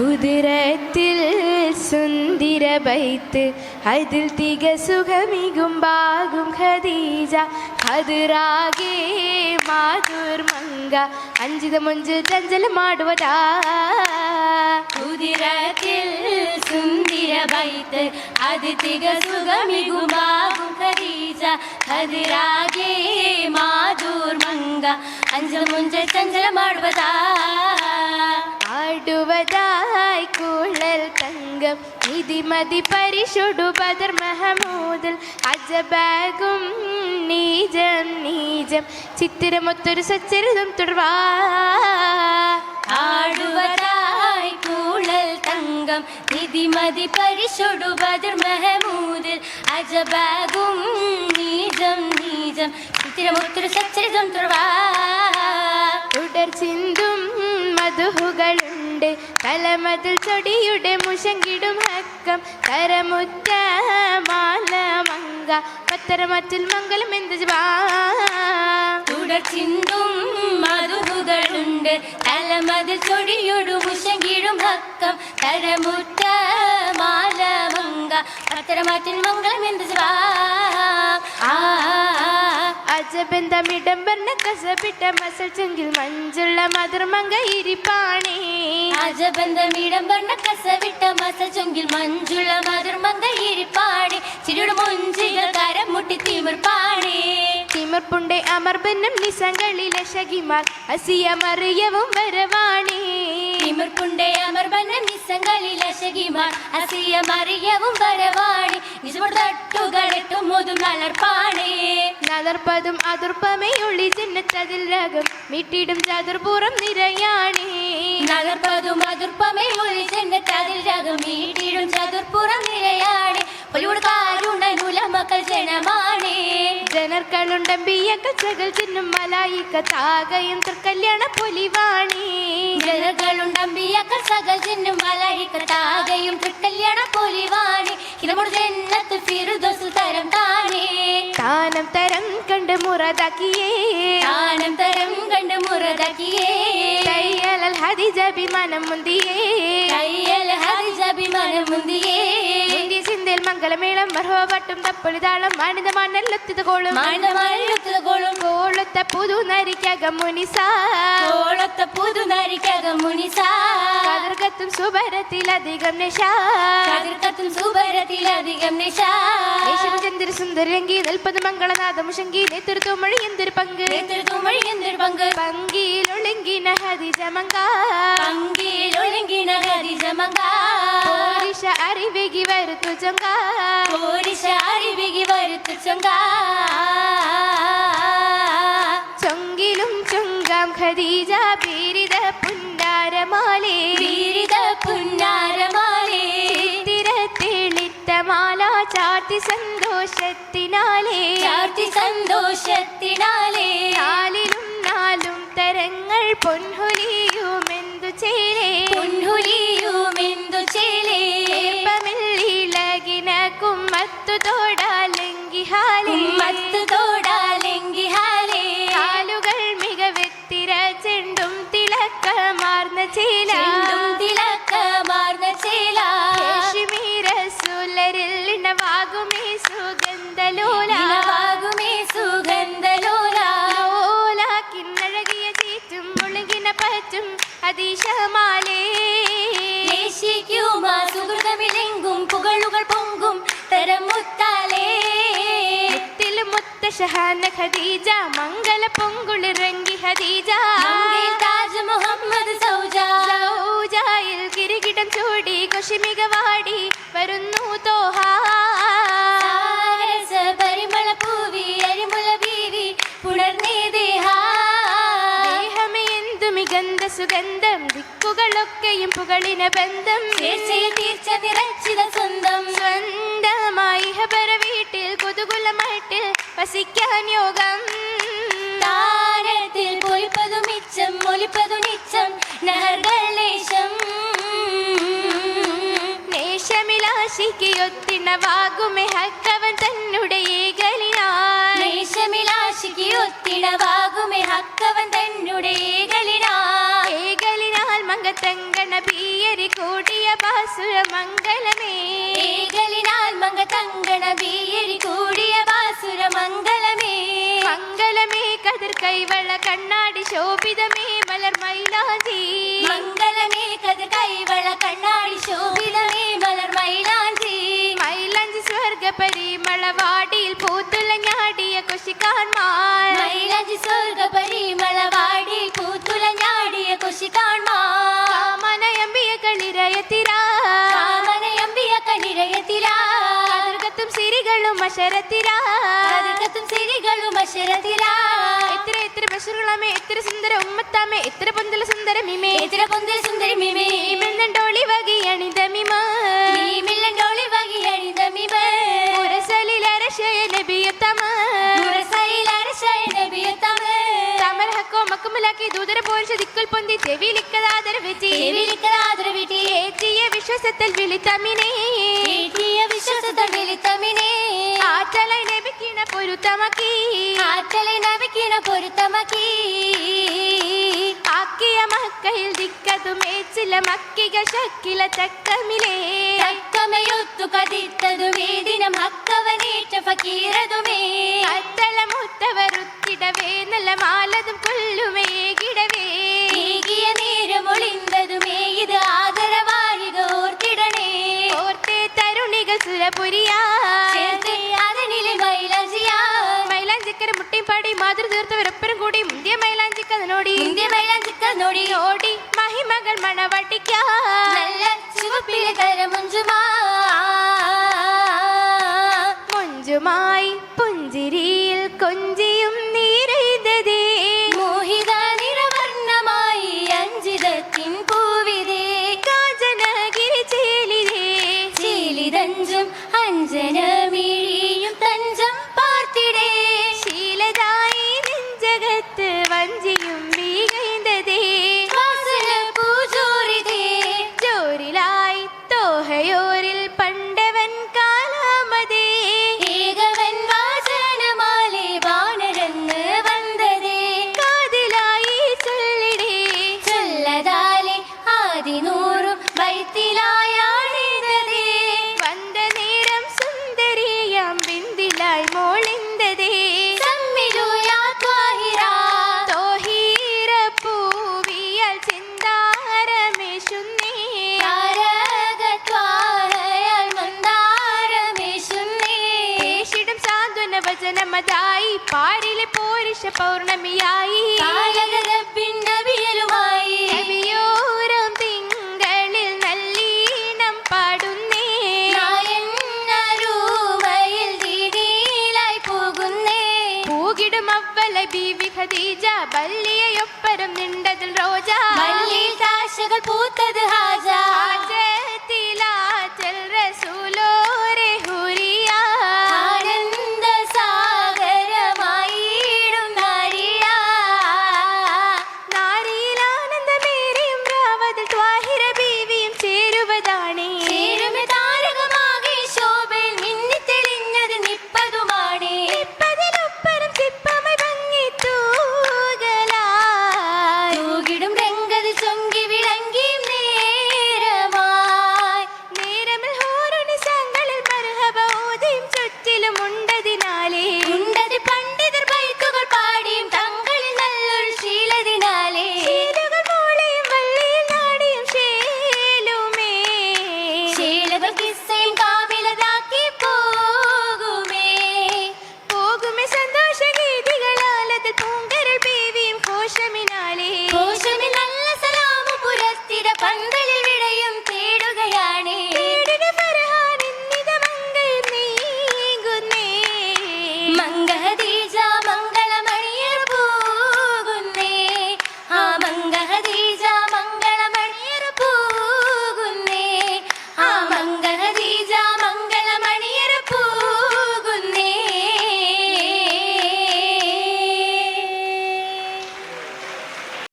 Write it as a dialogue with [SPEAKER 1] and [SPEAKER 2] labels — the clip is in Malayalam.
[SPEAKER 1] குதிரத்தில் சுந்திர வைத்து அதில் திக சுகமிகும் பாகும் ஹதீஜா. கதிராகி மாதூர் மங்கா. அஞ்சித மொஞ்சு தஞ்சல
[SPEAKER 2] மாடுவதா. குதிரத்தில் சுந்திர வைத்து அது திக சுகமிகும் பாகும் ஹதீஜா. கதிராகி மாதூர் மங்கா. அஞ்சு முஞ்ச தஞ்சல மாடுவதா.
[SPEAKER 1] ആടുവതായി കുഴൽ തങ്കം. നിധിമതി പരിശുടു ബദർ മഹമൂദിൽ അജബാകും നീജം നീജം. ചിത്തിരമൊത്തൊരു സച്ചരിതം തുടർവാ
[SPEAKER 2] ആടുവതായി കൂളൽ തങ്കം. നിതിമതി പരിശുടു ബദർ മഹമൂദൽ അജബാകും നീജം നീജം. ചിത്തിരമൊത്തൊരു സച്ചരിതം തുറവാ
[SPEAKER 1] തുടർ ചിന്തും മധുഹുകളുണ്ട്. തലമതിൽ ചൊടിയുടെ മുഷങ്കിടും ഹക്കം തരമുറ്റ മാല മങ്ക. പത്തരമറ്റിൽ മംഗലം എന്ത്
[SPEAKER 2] ചിന്തും മധുഹുകളുണ്ട്. തലമതിൽ ചൊടിയുടെ മുഷങ്കിടും ഹക്കം തരമുറ്റ മാലമങ്ക പത്തരമറ്റിൽ മംഗളം എന്ത് ആ.
[SPEAKER 1] അജബന്ധമിടം പറഞ്ഞ കസപിട്ട മസൽ ചെങ്കിൽ മഞ്ചുള്ള മധുർമങ്ക ഇരിപ്പാണേ.
[SPEAKER 2] രാജബന്ധമിടം പറഞ്ഞ കസവിട്ട മസചൊങ്കിൽ മഞ്ചുള്ള മധുർമന്ത ഇരിപ്പാടി ചിരിയുടെ മുഞ്ചികൾ കരം മുട്ടി തിമിർപ്പാടി
[SPEAKER 1] തിമിർപ്പുണ്ടെ അമർബന്നം നിസങ്ങളിലെ ശകിമാർ അസിയമറിയവും വരവാണേ.
[SPEAKER 2] നിസ്സങ്ങളിൽ അശകിമാർ അസിയ മറിയവും വരവാടി നിജമുടെ തട്ടുകളെട്ടും മുതും നലർപ്പാണേ.
[SPEAKER 1] നദർപ്പതും അതിർപ്പമേ ഉള്ളി ജന്നത്തതിൽ രകം മിട്ടിടും ചതുർപുറം നിരയാണേ.
[SPEAKER 2] നഗർപ്പതും അതിർപ്പമേ ഉള്ളി ചെന്നത്തതിൽ രകം വീട്ടിടും ചതുർപുറം നിരയാടി ഒലിയോട് കാരുണനുല മക്കൾ ജനമാണേ.
[SPEAKER 1] ജനർക്കളുണ്ടമ്പിയ ചകൽ ചിന്നും മലായിക്ക താകയും തൃക്കല്യാണ പൊലിവാണേ.
[SPEAKER 2] ജനകളുണ്ടമ്പിയക്കൾ മലായിക്ക താകയും തൃക്കല്യാണ പൊലിവാണി. ഇതമുടെ ജന്നത്ത് ഫിറുദോസ് തരം താനേ
[SPEAKER 1] താനം തരം കണ്ട് മുറതാക്കിയേ.
[SPEAKER 2] താനം തരം കണ്ട് മുറതാക്കിയേ.
[SPEAKER 1] കയ്യലൽ ഹദിജാഭിമാനം മുന്തിയേ. മംഗളമേളം മർഹോപട്ടും തപ്പൊളിതാളം മാനിത മണ്ണല്ലൊത്തിത് കോളും.
[SPEAKER 2] മണ്ണമാഴുത്തുകൊള്ളും
[SPEAKER 1] കോളത്ത പുതു നരിക്കകം മുനിസാ.
[SPEAKER 2] കോളത്ത പുതു നരിക്കകം മുനിസാ.
[SPEAKER 1] കതിർകത്തും സുഭരത്തിലധികം നിശാ.
[SPEAKER 2] കതിർക്കത്തും സുഭരത്തിലധികം നിശാ.
[SPEAKER 1] യേശുചന്ദ്ര സുന്ദരങ്കി നിൽപ്പത് മംഗളനാഥം ശങ്കി നേതൃത്വമൊഴി എന്തൊരു പങ്ക്.
[SPEAKER 2] നേതൃത്വമൊഴി എന്തൊരു പങ്ക്. പങ്കിലൊഴുകിന
[SPEAKER 1] അറിവേകി വരുത്തു ചൊങ്ക.
[SPEAKER 2] പോരിശ അറിവികി വരുത്തു ചൊങ്ക.
[SPEAKER 1] ചൊങ്കിലും ചൊങ്കാം ഖദീജ പീരിത പുന്നാരമാലേ
[SPEAKER 2] വീരിത പുന്നാരമാലേ
[SPEAKER 1] തിരത്തെളിത്ത മാല. ചാർത്തി സന്തോഷത്തിനാലേ.
[SPEAKER 2] ചാർത്തി സന്തോഷത്തിനാലേ.
[SPEAKER 1] നാലിലും നാലും തരങ്ങൾ പൊൻഹുലിയുമെന്തു
[SPEAKER 2] ചേലേ.
[SPEAKER 1] പൊൻഹുലിയുമെന്തു
[SPEAKER 2] ദേശിക്കുമാ സുഹൃതമിലെങ്കും പുകളുകൾ പൊങ്കും തരമുത്താലേ.
[SPEAKER 1] മുത്തിലും മുത്ത ഷഹാന ഖദീജ മംഗല പൊങ്കുളിറങ്ങി ഖദീജ ദിക്കുകളൊക്കെയും പുകളിന ബന്ധം
[SPEAKER 2] തീർച്ച നിറച്ചിത സ്വന്തം
[SPEAKER 1] സ്വന്തമായി ഹബര വീട്ടിൽ കൊതുകുലമായിട്ട് വസിക്കാൻ യോഗം.
[SPEAKER 2] താരത്തിൽ പൊലിപ്പതു മിച്ചം ഒലിപ്പതു നിച്ചം നഹർഗളേശം
[SPEAKER 1] നേശമിലാശിക്ക് ഒത്തിണവാകുമേ ഹക്കവൻ തന്നുടെ ഏകലിനായി
[SPEAKER 2] ദേശമിലാശിക്ക് ഒത്തിണവാകുമേ ഹക്കവൻ തന്നെ ഏകലിനാ
[SPEAKER 1] ഏകലിനാൽ. ബീയരി കൂടിയ ബാസുര മംഗളമേ
[SPEAKER 2] ഏകലിനാൽ മങ്ക തങ്കണ ബീയരി കൂടിയ ബാസുര മംഗളമേ
[SPEAKER 1] മംഗളമേ കതിർ കൈവള കണ്ണാടി ശോഭിതമേ മലർ മൈലാജി
[SPEAKER 2] മംഗളമേ കതിർ കൈവള കണ്ണാടി ശോഭിതമേ മലർ മൈലാഞ്ചി.
[SPEAKER 1] മൈലാഞ്ചി സ്വർഗ പരിമള വാടിയിൽ പൂത്തുലഞ്ഞാടിയ കൊശിക്കാൻമാർ
[SPEAKER 2] മൈലാഞ്ചി സ്വർഗ പരിമള
[SPEAKER 1] കളിരയത്തിരാ
[SPEAKER 2] കാമനയമ്പിയ കണിരയത്തിലാ
[SPEAKER 1] കതിർകത്തും സിരികളും അശരത്തിരാ
[SPEAKER 2] കതിർക്കത്തും സിരികളും അശരത്തിലാ
[SPEAKER 1] എത്ര എത്ര ബഷറുകളമേ എത്ര സുന്ദര ഉമ്മത്താമേ എത്ര പൊന്തല സുന്ദരമിമേ பொந்தி செவிலிக்க ஆதரவிட்டி செவிலிக்க ஆதரவிட்டி ஏற்றிய
[SPEAKER 2] விஸ்வசத்தில் விழித்தமினே ஏற்றிய விஸ்வசத்தில் விழித்தமினே
[SPEAKER 1] ஆற்றலை நபிக்கின பொருத்தமக்கி ஆற்றலை நபிக்கின பொருத்தமக்கி
[SPEAKER 2] ஆக்கிய மக்கள் திக்கதும் ஏச்சில மக்கிக
[SPEAKER 1] சக்கில தக்கமிலே தக்கமையொத்து
[SPEAKER 2] கதித்ததும் ஏதினம் அக்கவனேற்ற
[SPEAKER 1] ஃபக்கீர മുട്ടിയും പാടി മാതൃ തീർത്തവരൊപ്പരം കൂടി. മുന്തിയ മൈലാഞ്ചിക്കതിനോടി
[SPEAKER 2] ഇന്ത്യ മൈലജിക്ക നോടി
[SPEAKER 1] ഓടി മഹിമകൾ മണവട്ടിക്കാ.
[SPEAKER 2] നല്ല ചുവപ്പിലെ കരമുഞ്ചുമാ.
[SPEAKER 1] വചനമതായി പാരിലെ പോരിഷ പൗർണമിയായി. നബിയോരം തിങ്കളിൽ നല്ലീണം പാടുന്നേ.
[SPEAKER 2] പോകുന്നേ.
[SPEAKER 1] പൂകിടും ബീവി ഖദീജ നിണ്ടതിൽ റോജാ.
[SPEAKER 2] പൂത്തത്
[SPEAKER 1] ഹാജർ